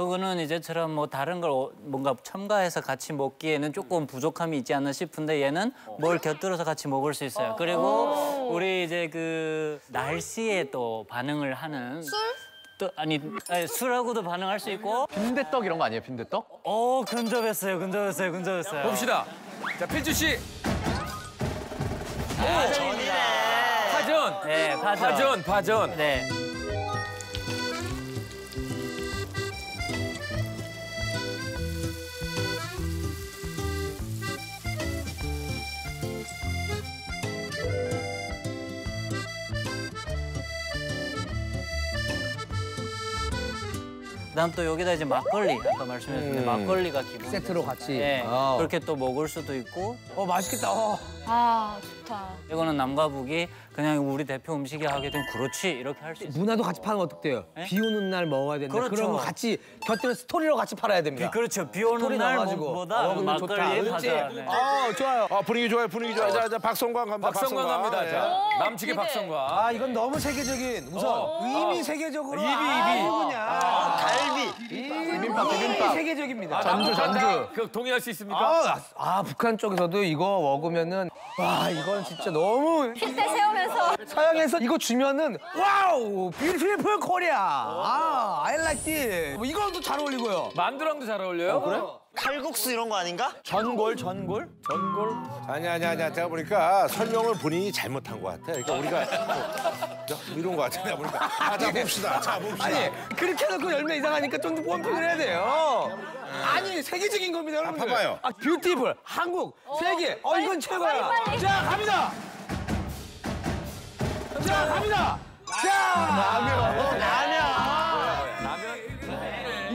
이거는 이제처럼 뭐 다른 걸 어- 뭔가 첨가해서 같이 먹기에는 조금 부족함이 있지 않나 싶은데 얘는 뭘 곁들여서 같이 먹을 수 있어요. 그리고 우리 이제 그 날씨에 또 반응을 하는 술? 또 아니, 아니 술하고도 반응할 수 있고 빈대떡 이런 거 아니에요? 빈대떡? 어 근접했어요 근접했어요 근접했어요 봅시다. 자, 필주 씨. 전이네 파전. 네 파전 파전, 파전. 네 그다음 또 여기다 이제 막걸리 아까 말씀하셨는데 막걸리가 기본 세트로 같이. 네 어. 그렇게 또 먹을 수도 있고 어 맛있겠다. 어. 아 좋다. 이거는 남과 북이 그냥 우리 대표 음식이 하게 되면 그렇지 이렇게 할 수 있어요. 문화도 같이 파는 거 어떡해요? 비 오는 날 먹어야 되는데 그렇죠. 그런 거 같이 곁들여 스토리로 같이 팔아야 됩니다. 그렇죠. 비 오는 날. 뭐보다 어, 그렇지? 가자. 네. 아 좋아요. 아 분위기 좋아요 분위기 좋아요 자, 자 박성광 갑니다 박성광 갑니다. 예. 자, 남측의 기대. 박성광. 아 이건 너무 세계적인 우선 어. 의미 세계적으로 입이, 아, 입이. 그냥 갈비 비빔밥 비빔밥 세계적입니다. 전주, 전주. 그 동의할 수 있습니까? 아, 아 북한 쪽에서도 이거 먹으면은 와 이건 진짜 너무 핏대 세우면서 서양에서 이거 주면은 와우 뷰티풀 코리아 아 I like this 뭐 이거도 잘 어울리고요. 만두랑도 잘 어울려요. 그래? 칼국수 이런 거 아닌가? 전골, 전골, 전골. 아니 아니 아니 제가 보니까 설명을 본인이 잘못한 것 같아 그러니까 우리가 뭐, 이런 것 같아 내가 보니까 아, 자 봅시다 자 봅시다 아니 그렇게 해놓고 열면 이상하니까 좀더 펌핑을 해야 돼요. 아 니 세계적인 겁니다 여러분들. 봐봐요. 아 뷰티풀 한국 세계 어 이건 최고야. 빨리, 빨리. 자 갑니다. 자 갑니다. 자 라면 라면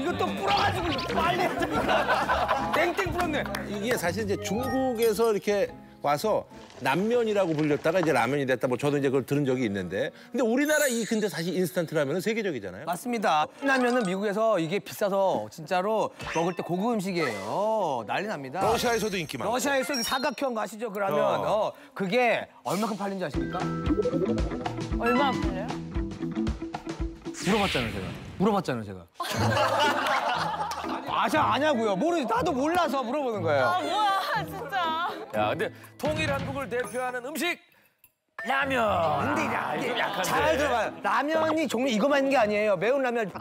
이거 또 불어가지고 빨리 되니까 땡땡 불었네. 이게 사실 이제 중국에서 이렇게 와서 남면이라고 불렸다가 이제 라면이 됐다 뭐 저도 이제 그걸 들은 적이 있는데 근데 우리나라 이 근데 사실 인스턴트 라면은 세계적이잖아요 맞습니다. 라면은 미국에서 이게 비싸서 진짜로 먹을 때 고급 음식이에요. 난리 납니다. 러시아에서도 인기 많고 러시아에서 그 사각형 거 아시죠? 그러면 어. 어, 그게 얼마큼 팔린지 아십니까? 얼마 팔려요? 물어봤잖아요, 제가. 물어봤잖아요, 제가. 아저 아냐고요. 모르 나도 몰라서 물어보는 거예요. 아 뭐야 진짜. 야, 근데 통일 한국을 대표하는 음식 라면. 근데 야, 좀 이게 약한데. 잘 들어봐요. 라면이 종류 이거만 있는 게 아니에요. 매운 라면,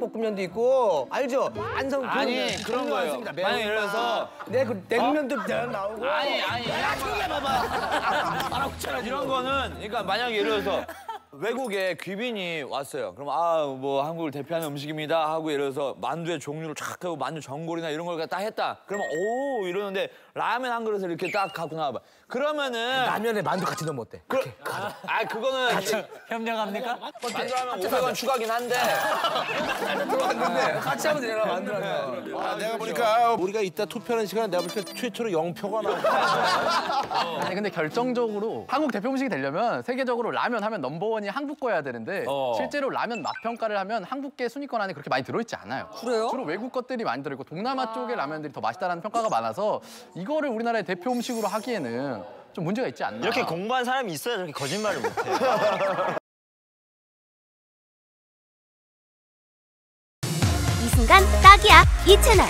볶음면도 있고 알죠? 안성 아니, 그런 거예요. 만약 예를. 들어서- 네, 그 냉면도 나오고. 아니 아니 야, 조용히 해봐봐. 알아붙잖아 이런 거는 그러니까 만약에 예를 들어서 외국에 귀빈이 왔어요. 그럼 아 뭐 한국을 대표하는 음식입니다 하고 예를 들어서 만두의 종류를 쫙 하고 만두 전골이나 이런 걸딱 했다. 그러면 오 이러는데 라면 한 그릇을 이렇게 딱 갖고 나와봐. 그러면은 라면에 만두 같이 넣으면 어때? 그, 아 그거는 협력합니까? 만두하면 500원 추가긴 한데 들어왔는데 같이 하면 되잖아 만두라면. 아, 내가 보니까 우리가 이따 투표하는 시간에 내가 볼 때 최초로 영표가 나와 아니 근데 결정적으로 한국 대표 음식이 되려면 세계적으로 라면 하면 넘버원 이 한국 거여야 되는데 어. 실제로 라면 맛 평가를 하면 한국계 순위권 안에 그렇게 많이 들어있지 않아요. 그래요? 주로 외국 것들이 많이 들어있고 동남아 쪽의 라면들이 더 맛있다라는 평가가 많아서 이거를 우리나라의 대표 음식으로 하기에는 좀 문제가 있지 않나. 이렇게 공부한 사람이 있어야 저렇게 거짓말을 못해. 이 순간 딱이야 이 채널